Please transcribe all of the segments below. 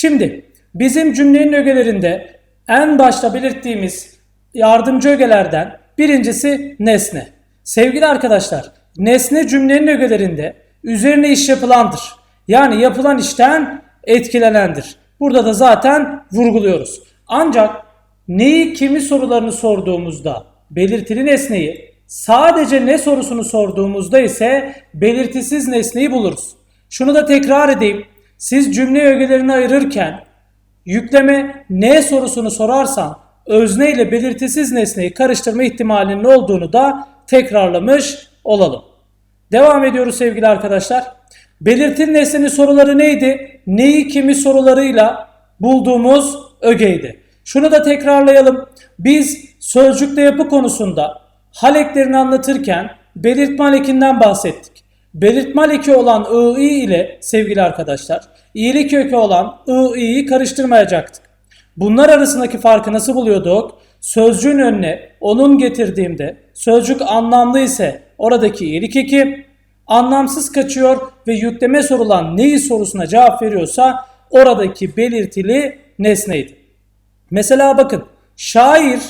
Şimdi bizim cümlenin ögelerinde en başta belirttiğimiz yardımcı ögelerden birincisi nesne. Sevgili arkadaşlar, nesne cümlenin ögelerinde üzerine iş yapılandır. Yani yapılan işten etkilenendir. Burada da zaten vurguluyoruz. Ancak neyi kimi sorularını sorduğumuzda belirtili nesneyi, sadece ne sorusunu sorduğumuzda ise belirtisiz nesneyi buluruz. Şunu da tekrar edeyim. Siz cümle ögelerini ayırırken yükleme ne sorusunu sorarsan özne ile belirtisiz nesneyi karıştırma ihtimalinin olduğunu da tekrarlamış olalım. Devam ediyoruz sevgili arkadaşlar. Belirtili nesnenin soruları neydi? Neyi kimi sorularıyla bulduğumuz ögeydi. Şunu da tekrarlayalım. Biz sözcükte yapı konusunda haleklerini anlatırken belirtme halekinden bahsettik. Belirtme haleki olan ı, ile sevgili arkadaşlar, iyilik kökü olan ı, i'yi karıştırmayacaktık. Bunlar arasındaki farkı nasıl buluyorduk? Sözcüğün önüne onun getirdiğimde sözcük anlamlı ise oradaki iyilik eki anlamsız kaçıyor ve yükleme sorulan neyi sorusuna cevap veriyorsa oradaki belirtili nesneydi. Mesela bakın şair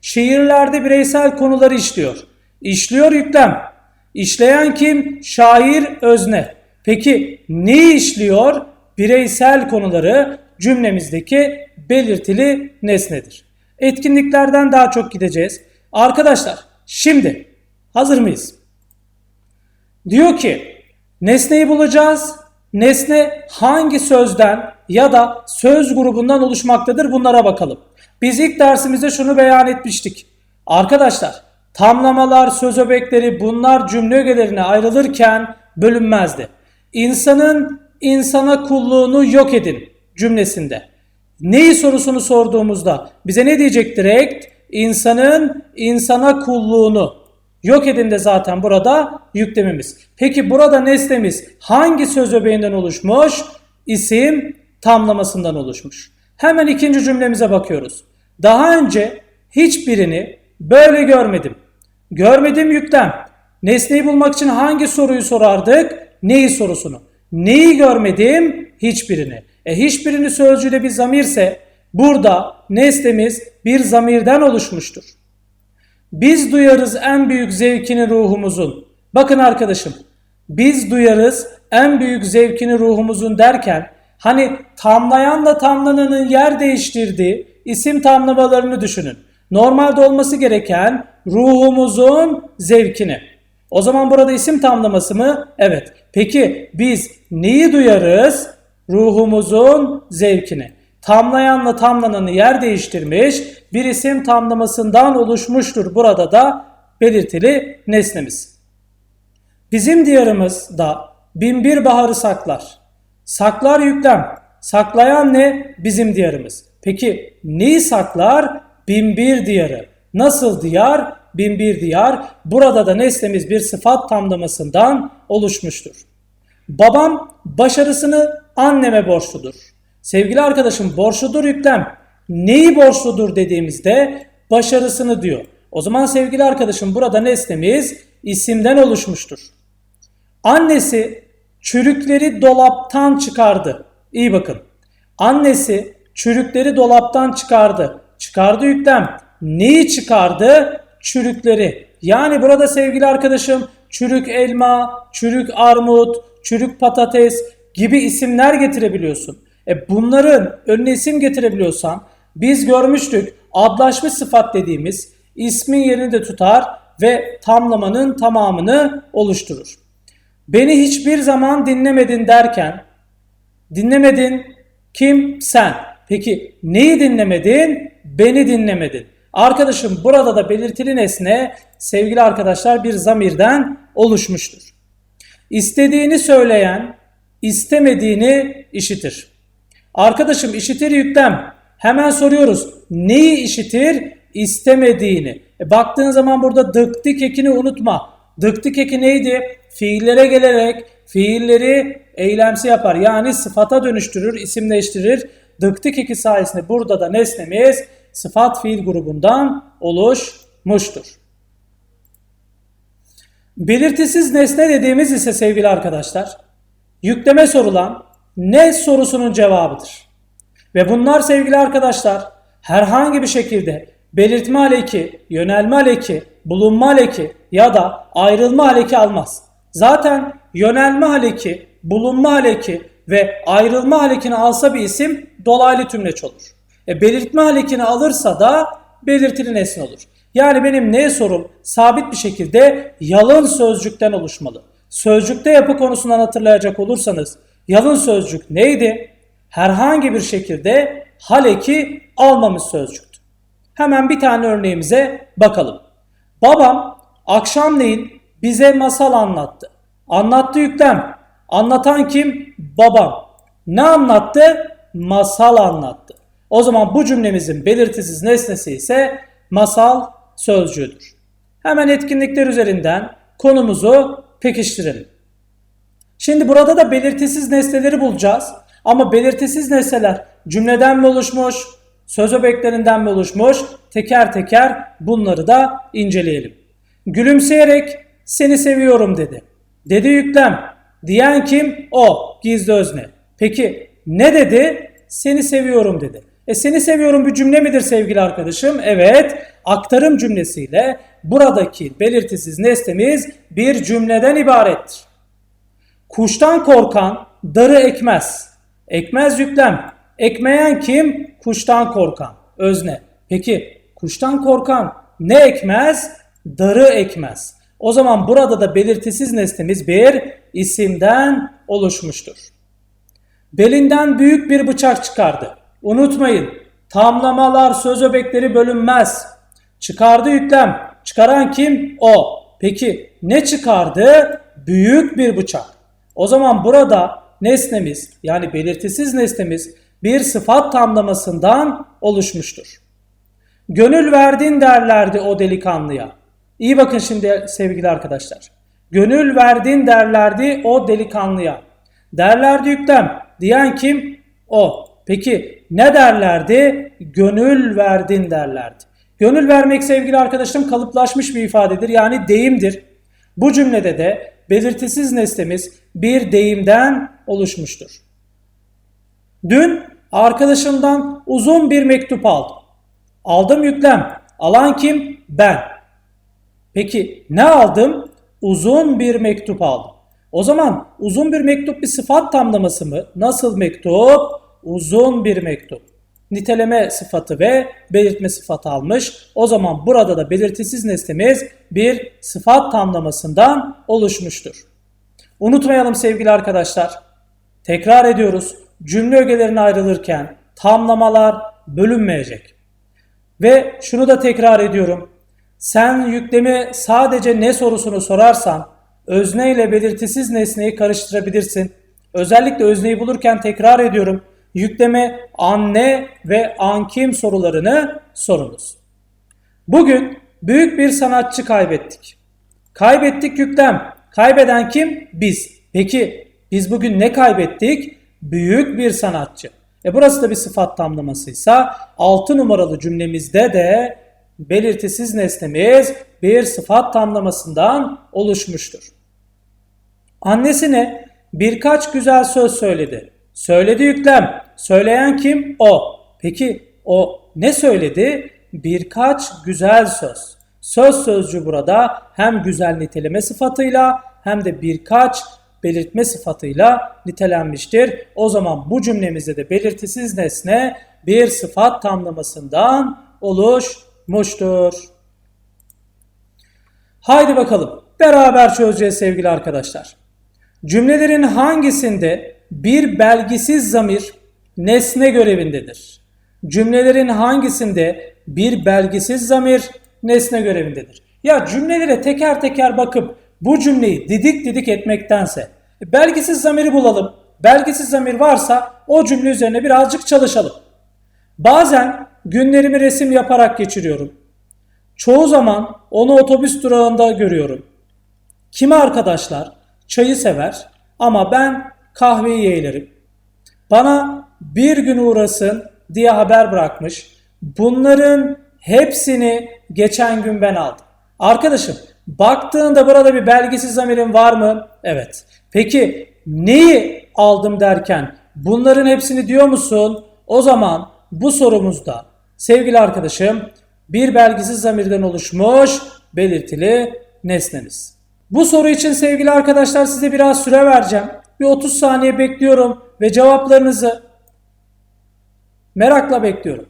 şiirlerde bireysel konuları işliyor. İşliyor yüklem. İşleyen kim? Şair özne. Peki ne işliyor? Bireysel konuları cümlemizdeki belirtili nesnedir. Etkinliklerden daha çok gideceğiz. Arkadaşlar şimdi hazır mıyız? Diyor ki nesneyi bulacağız. Nesne hangi sözden ya da söz grubundan oluşmaktadır bunlara bakalım. Biz ilk dersimizde şunu beyan etmiştik. Arkadaşlar tamlamalar, söz öbekleri bunlar cümle ögelerine ayrılırken bölünmezdi. İnsanın insana kulluğunu yok edin cümlesinde. Neyi sorusunu sorduğumuzda bize ne diyecek direkt? İnsanın insana kulluğunu yok edin de zaten burada yüklemimiz. Peki burada nesnemiz hangi söz öbeğinden oluşmuş? İsim tamlamasından oluşmuş. Hemen ikinci cümlemize bakıyoruz. Daha önce hiçbirini böyle görmedim. Görmedim yüklem. Nesneyi bulmak için hangi soruyu sorardık? Neyi sorusunu. Neyi görmedim? Hiçbirini. E hiçbirini sözcüğüyle bir zamirse burada nesnemiz bir zamirden oluşmuştur. Biz duyarız en büyük zevkini ruhumuzun. Bakın arkadaşım, biz duyarız en büyük zevkini ruhumuzun derken hani tamlayanla tamlananın yer değiştirdiği isim tamlamalarını düşünün. Normalde olması gereken ruhumuzun zevkini. O zaman burada isim tamlaması mı? Evet. Peki biz neyi duyarız? Ruhumuzun zevkini. Tamlayanla tamlananı yer değiştirmiş bir isim tamlamasından oluşmuştur burada da belirtili nesnemiz. Bizim diyarımızda binbir baharı saklar. Saklar yüklem. Saklayan ne? Bizim diyarımız. Peki neyi saklar? Binbir diyarı. Nasıl diyar? Binbir diyar. Burada da nesnemiz bir sıfat tamlamasından oluşmuştur. Babam başarısını anneme borçludur. Sevgili arkadaşım borçludur yüklem. Neyi borçludur dediğimizde başarısını diyor. O zaman sevgili arkadaşım burada nesnemiz isimden oluşmuştur. Annesi çürükleri dolaptan çıkardı. İyi bakın. Annesi çürükleri dolaptan çıkardı. Çıkardı yüklem. Neyi çıkardı? Çürükleri. Yani burada sevgili arkadaşım çürük elma, çürük armut, çürük patates gibi isimler getirebiliyorsun. E bunların önüne isim getirebiliyorsan biz görmüştük adlaşmış sıfat dediğimiz ismin yerini de tutar ve tamlamanın tamamını oluşturur. Beni hiçbir zaman dinlemedin derken dinlemedin kim? Sen. Peki neyi dinlemedin? Beni dinlemedin. Arkadaşım burada da belirtili nesne sevgili arkadaşlar bir zamirden oluşmuştur. İstediğini söyleyen istemediğini işitir. Arkadaşım işitir yüklem. Hemen soruyoruz. Neyi işitir? İstemediğini. E baktığın zaman burada dıktık ekini unutma. Dıktık eki neydi? Fiillere gelerek fiilleri eylemsi yapar. Yani sıfata dönüştürür, isimleştirir. Dıktık eki sayesinde burada da nesnemiz sıfat fiil grubundan oluşmuştur. Belirtisiz nesne dediğimiz ise sevgili arkadaşlar yükleme sorulan ne sorusunun cevabıdır. Ve bunlar sevgili arkadaşlar herhangi bir şekilde belirtme aleki, yönelme aleki, bulunma aleki ya da ayrılma aleki almaz. Zaten yönelme aleki, bulunma aleki ve ayrılma alekini alsa bir isim dolaylı tümleç olur. E, belirtme alekini alırsa da belirtili nesne olur. Yani benim ne sorum sabit bir şekilde yalın sözcükten oluşmalı. Sözcükte yapı konusundan hatırlayacak olursanız yalın sözcük neydi? Herhangi bir şekilde haleki almamış sözcüktü. Hemen bir tane örneğimize bakalım. Babam akşamleyin bize masal anlattı. Anlattı yüklem. Anlatan kim? Babam. Ne anlattı? Masal anlattı. O zaman bu cümlemizin belirtisiz nesnesi ise masal sözcüğüdür. Hemen etkinlikler üzerinden konumuzu pekiştirelim. Şimdi burada da belirtisiz nesneleri bulacağız. Ama belirtisiz nesneler cümleden mi oluşmuş, söz öbeklerinden mi oluşmuş? Teker teker bunları da inceleyelim. Gülümseyerek seni seviyorum dedi. Dedi yüklem. Diyen kim? O. Gizli özne. Peki ne dedi? Seni seviyorum dedi. E seni seviyorum bir cümle midir sevgili arkadaşım? Evet. Aktarım cümlesiyle buradaki belirtisiz nesnemiz bir cümleden ibarettir. Kuştan korkan darı ekmez. Ekmez yüklem. Ekmeyen kim? Kuştan korkan. Özne. Peki kuştan korkan ne ekmez? Darı ekmez. O zaman burada da belirtisiz nesnemiz bir isimden oluşmuştur. Belinden büyük bir bıçak çıkardı. Unutmayın tamlamalar söz öbekleri bölünmez. Çıkardı yüklem. Çıkaran kim? O. Peki ne çıkardı? Büyük bir bıçak. O zaman burada nesnemiz yani belirtisiz nesnemiz bir sıfat tamlamasından oluşmuştur. Gönül verdin derlerdi o delikanlıya. İyi bakın şimdi sevgili arkadaşlar. Gönül verdin derlerdi o delikanlıya. Derlerdi yüklem. Diyen kim? O. Peki ne derlerdi? Gönül verdin derlerdi. Gönül vermek sevgili arkadaşım kalıplaşmış bir ifadedir. Yani deyimdir. Bu cümlede de belirtisiz nesnemiz bir deyimden oluşmuştur. Dün arkadaşımdan uzun bir mektup aldım. Aldım yüklem. Alan kim? Ben. Peki ne aldım? Uzun bir mektup aldım. O zaman uzun bir mektup bir sıfat tamlaması mı? Nasıl mektup? Uzun bir mektup. Niteleme sıfatı ve belirtme sıfatı almış. O zaman burada da belirtisiz nesnemiz bir sıfat tamlamasından oluşmuştur. Unutmayalım sevgili arkadaşlar. Tekrar ediyoruz. Cümle ögelerine ayrılırken tamlamalar bölünmeyecek. Ve şunu da tekrar ediyorum. Sen yüklemi sadece ne sorusunu sorarsan özne ile belirtisiz nesneyi karıştırabilirsin. Özellikle özneyi bulurken tekrar ediyorum. Yükleme anne ve an kim sorularını sorunuz. Bugün büyük bir sanatçı kaybettik. Kaybettik yüklem. Kaybeden kim? Biz. Peki biz bugün ne kaybettik? Büyük bir sanatçı. E burası da bir sıfat tamlamasıysa 6 numaralı cümlemizde de belirtisiz nesnemiz bir sıfat tamlamasından oluşmuştur. Annesine birkaç güzel söz söyledi. Söyledi yüklem. Söyleyen kim? O. Peki o ne söyledi? Birkaç güzel söz. Söz sözcüğü burada hem güzel niteleme sıfatıyla hem de birkaç belirtme sıfatıyla nitelenmiştir. O zaman bu cümlemizde de belirtisiz nesne bir sıfat tamlamasından oluşmuştur. Haydi bakalım beraber çözeceğiz sevgili arkadaşlar. Cümlelerin hangisinde bir belgisiz zamir nesne görevindedir? Cümlelerin hangisinde bir belgisiz zamir nesne görevindedir? Ya cümlelere teker teker bakıp bu cümleyi didik didik etmektense belgisiz zamiri bulalım. Belgisiz zamir varsa o cümle üzerine birazcık çalışalım. Bazen günlerimi resim yaparak geçiriyorum. Çoğu zaman onu otobüs durağında görüyorum. Kimi arkadaşlar çayı sever ama ben kahveyi yeğlerim. Bana bir gün uğrasın diye haber bırakmış. Bunların hepsini geçen gün ben aldım. Arkadaşım baktığında burada bir belgisiz zamirin var mı? Evet. Peki neyi aldım derken bunların hepsini diyor musun? O zaman bu sorumuzda sevgili arkadaşım bir belgisiz zamirden oluşmuş belirtili nesnemiz. Bu soru için sevgili arkadaşlar size biraz süre vereceğim. Bir 30 saniye bekliyorum ve cevaplarınızı merakla bekliyorum.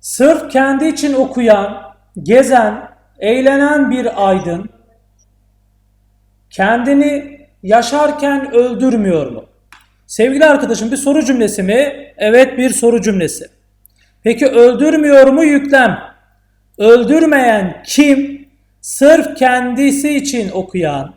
Sırf kendi için okuyan, gezen, eğlenen bir aydın kendini yaşarken öldürmüyor mu? Sevgili arkadaşım bir soru cümlesi mi? Evet bir soru cümlesi. Peki öldürmüyor mu yüklem? Öldürmeyen kim? Sırf kendisi için okuyan,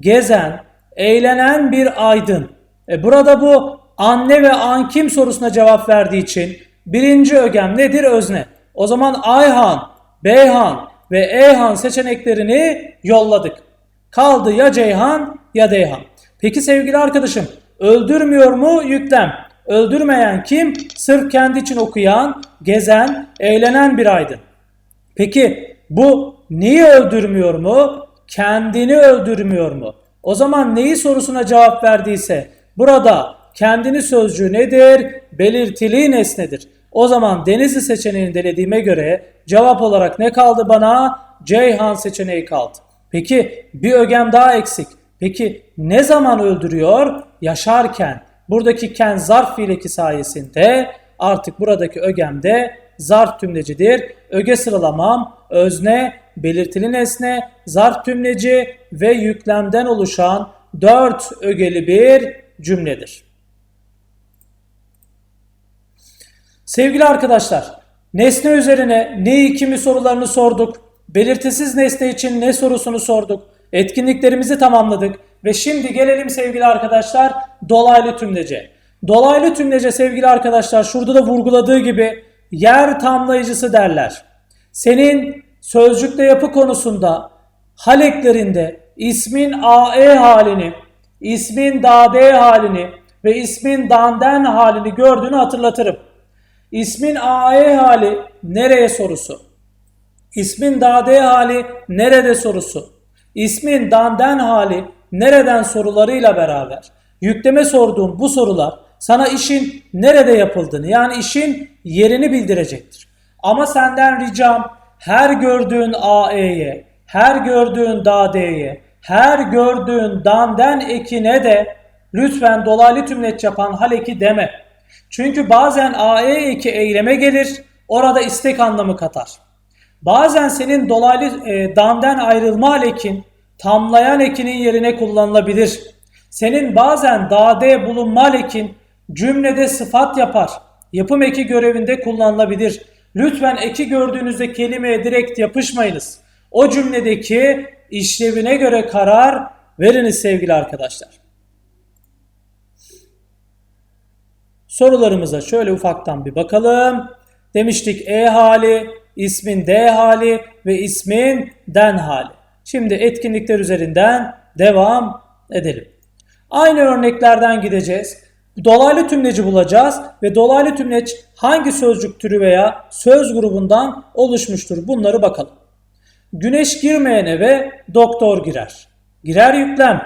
gezen, eğlenen bir aydın. E burada bu anne ve an kim sorusuna cevap verdiği için birinci ögem nedir? Özne. O zaman Ayhan, Beyhan ve Eyhan seçeneklerini yolladık. Kaldı ya Ceyhan ya Deyhan. Peki sevgili arkadaşım öldürmüyor mu yüklem? Öldürmeyen kim? Sırf kendi için okuyan, gezen, eğlenen bir aydın. Peki bu neyi öldürmüyor mu? Kendini öldürmüyor mu? O zaman neyi sorusuna cevap verdiyse burada kendini sözcüğü nedir? Belirtili nesnedir. O zaman Denizli seçeneğini denediğime göre cevap olarak ne kaldı bana? Ceyhan seçeneği kaldı. Peki bir ögem daha eksik. Peki ne zaman öldürüyor? Yaşarken. Buradaki ken zarf fiileki sayesinde artık buradaki ögemde zarf tümlecidir. Öge sıralamam özne, belirtili nesne, zarf tümleci ve yüklemden oluşan dört ögeli bir cümledir. Sevgili arkadaşlar, nesne üzerine ne kimi sorularını sorduk. Belirtisiz nesne için ne sorusunu sorduk. Etkinliklerimizi tamamladık ve şimdi gelelim sevgili arkadaşlar dolaylı tümlece. Dolaylı tümlece sevgili arkadaşlar şurada da vurguladığı gibi yer tamlayıcısı derler. Senin sözcükte yapı konusunda hal eklerinde ismin AE halini, ismin DAD halini ve ismin DANDEN halini gördüğünü hatırlatırım. İsmin AE hali nereye sorusu? İsmin DAD hali nerede sorusu? İsmin DANDEN hali nereden sorularıyla beraber yükleme sorduğum bu sorular sana işin nerede yapıldığını yani işin yerini bildirecektir. Ama senden ricam her gördüğün AE'ye, her gördüğün DAD'ye, her gördüğün DANDEN ekine de lütfen dolaylı tümleç yapan hal eki deme. Çünkü bazen AE eki eyleme gelir, orada istek anlamı katar. Bazen senin dolaylı e, damden ayrılma lekin tamlayan ekinin yerine kullanılabilir. Senin bazen dade bulunma lekin cümlede sıfat yapar. Yapım eki görevinde kullanılabilir. Lütfen eki gördüğünüzde kelimeye direkt yapışmayınız. O cümledeki işlevine göre karar veriniz sevgili arkadaşlar. Sorularımıza şöyle ufaktan bir bakalım. Demiştik E hali, ismin D hali ve ismin den hali. Şimdi etkinlikler üzerinden devam edelim. Aynı örneklerden gideceğiz. Dolaylı tümleci bulacağız ve dolaylı tümleç hangi sözcük türü veya söz grubundan oluşmuştur bunları bakalım. Güneş girmeyen eve doktor girer. Girer yüklem.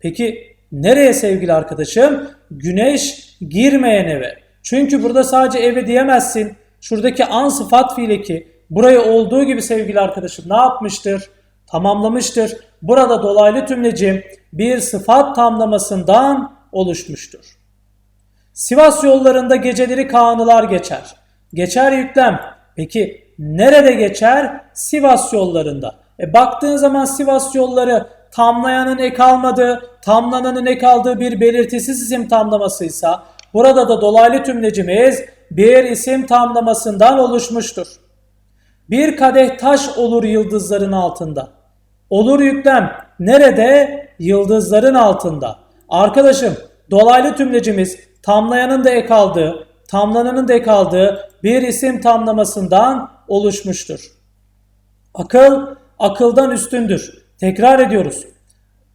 Peki nereye sevgili arkadaşım? Güneş girmeyen eve. Çünkü burada sadece eve diyemezsin. Şuradaki an sıfat fiili ki burayı olduğu gibi sevgili arkadaşım ne yapmıştır? Tamamlamıştır. Burada dolaylı tümleci bir sıfat tamlamasından oluşmuştur. Sivas yollarında geceleri kanılar geçer. Geçer yüklem. Peki nerede geçer? Sivas yollarında. E baktığın zaman Sivas yolları tamlayanın ek almadığı, tamlananın ek aldığı bir belirtisiz isim tamlamasıysa burada da dolaylı tümlecimiz bir isim tamlamasından oluşmuştur. Bir kadeh taş olur yıldızların altında. Olur yüklem nerede? Yıldızların altında. Arkadaşım dolaylı tümlecimiz tamlayanın da ek aldığı, tamlananın da ek aldığı bir isim tamlamasından oluşmuştur. Akıl akıldan üstündür. Tekrar ediyoruz.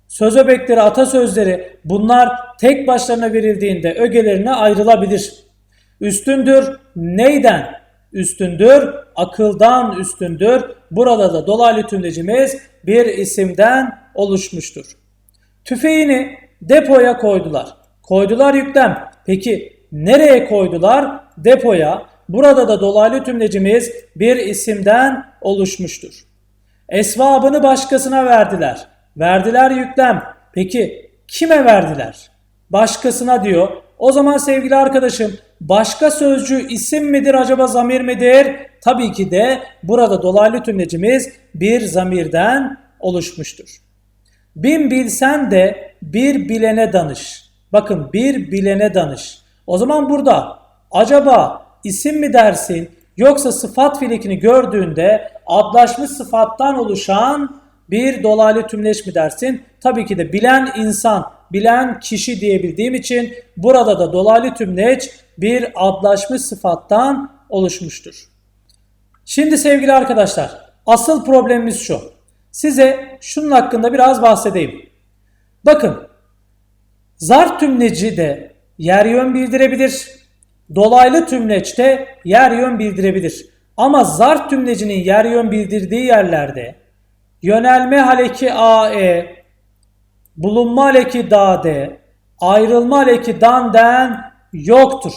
Söz öbekleri, atasözleri bunlar tek başlarına verildiğinde ögelerine ayrılabilir. Üstündür neyden? Üstündür, akıldan üstündür. Burada da dolaylı tümlecimiz bir isimden oluşmuştur. Tüfeğini depoya koydular. Koydular yüklem. Peki nereye koydular? Depoya. Burada da dolaylı tümlecimiz bir isimden oluşmuştur. Esvabını başkasına verdiler. Verdiler yüklem. Peki kime verdiler? Başkasına diyor. O zaman sevgili arkadaşım başka sözcü isim midir acaba zamir midir? Tabii ki de burada dolaylı tümlecimiz bir zamirden oluşmuştur. Bin bilsen de bir bilene danış. Bakın bir bilene danış. O zaman burada acaba isim mi dersin yoksa sıfat fiilini gördüğünde adlaşmış sıfattan oluşan bir dolaylı tümleş mi dersin? Tabii ki de bilen insan, bilen kişi diyebildiğim için burada da dolaylı tümleç bir adlaşmış sıfattan oluşmuştur. Şimdi sevgili arkadaşlar, asıl problemimiz şu. Size şunun hakkında biraz bahsedeyim. Bakın, zarf tümleci de yer yön bildirebilir. Dolaylı tümleç de yer yön bildirebilir. Ama zarf tümlecinin yer yön bildirdiği yerlerde yönelme haleki AE, bulunma haleki DAD, ayrılma haleki DAN'den yoktur.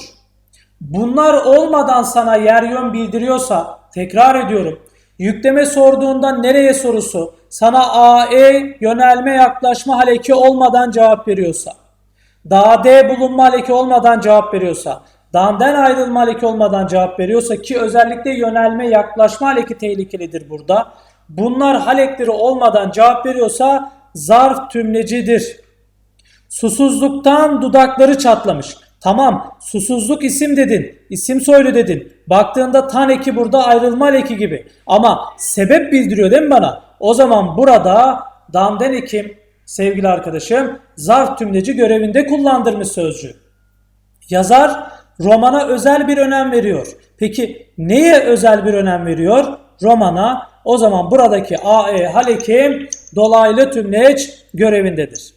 Bunlar olmadan sana yer yön bildiriyorsa, tekrar ediyorum, yükleme sorduğunda nereye sorusu sana AE yönelme yaklaşma haleki olmadan cevap veriyorsa, DAD bulunma haleki olmadan cevap veriyorsa, Dan'den ayrılma haleki olmadan cevap veriyorsa ki özellikle yönelme yaklaşma haleki tehlikelidir burada. Bunlar halekleri olmadan cevap veriyorsa zarf tümlecidir. Susuzluktan dudakları çatlamış. Tamam susuzluk isim dedin. isim soylu dedin. Baktığında tan eki burada ayrılma eki gibi. Ama sebep bildiriyor değil mi bana? O zaman burada damden ekim sevgili arkadaşım zarf tümleci görevinde kullandırmış sözcüğü. Yazar romana özel bir önem veriyor. Peki neye özel bir önem veriyor? Romana o zaman buradaki AE halekim dolaylı tümleç görevindedir.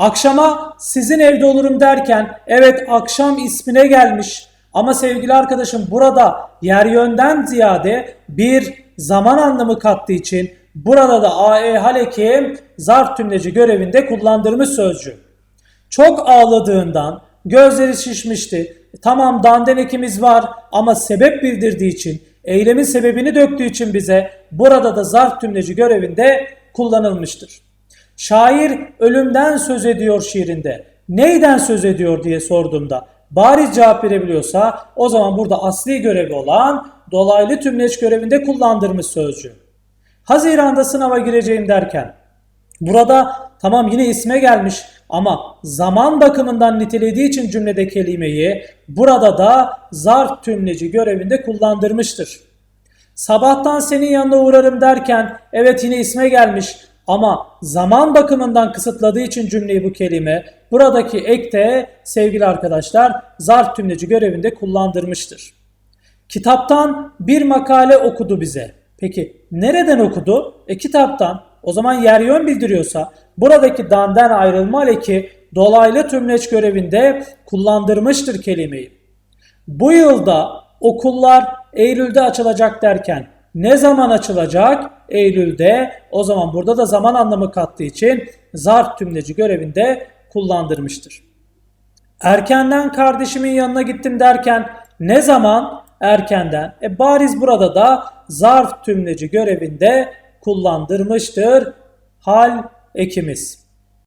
Akşama sizin evde olurum derken evet akşam ismine gelmiş ama sevgili arkadaşım burada yer yönden ziyade bir zaman anlamı kattığı için burada da AE halekim zarf tümleci görevinde kullandırmış sözcüğü. Çok ağladığından gözleri şişmişti. Tamam danden ekimiz var ama sebep bildirdiği için, eylemin sebebini döktüğü için bize burada da zarf tümleci görevinde kullanılmıştır. Şair ölümden söz ediyor şiirinde. Neyden söz ediyor diye sorduğumda bariz cevap verebiliyorsa o zaman burada asli görevi olan dolaylı tümleç görevinde kullandırmış sözcüğü. Haziranda sınava gireceğim derken burada tamam yine isme gelmiş ama zaman bakımından nitelediği için cümlede kelimeyi burada da zarf tümleci görevinde kullandırmıştır. Sabahtan senin yanına uğrarım derken evet yine isme gelmiş ama zaman bakımından kısıtladığı için cümleyi bu kelime buradaki ekte sevgili arkadaşlar zarf tümleci görevinde kullandırmıştır. Kitaptan bir makale okudu bize. Peki nereden okudu? E kitaptan. O zaman yer yön bildiriyorsa buradaki dandan ayrılma leki dolaylı tümleç görevinde kullandırmıştır kelimeyi. Bu yılda okullar Eylül'de açılacak derken ne zaman açılacak? Eylül'de. O zaman burada da zaman anlamı kattığı için zarf tümleci görevinde kullandırmıştır. Erkenden kardeşimin yanına gittim derken ne zaman? Erkenden. E bariz burada da zarf tümleci görevinde kullandırmıştır hal ekimiz.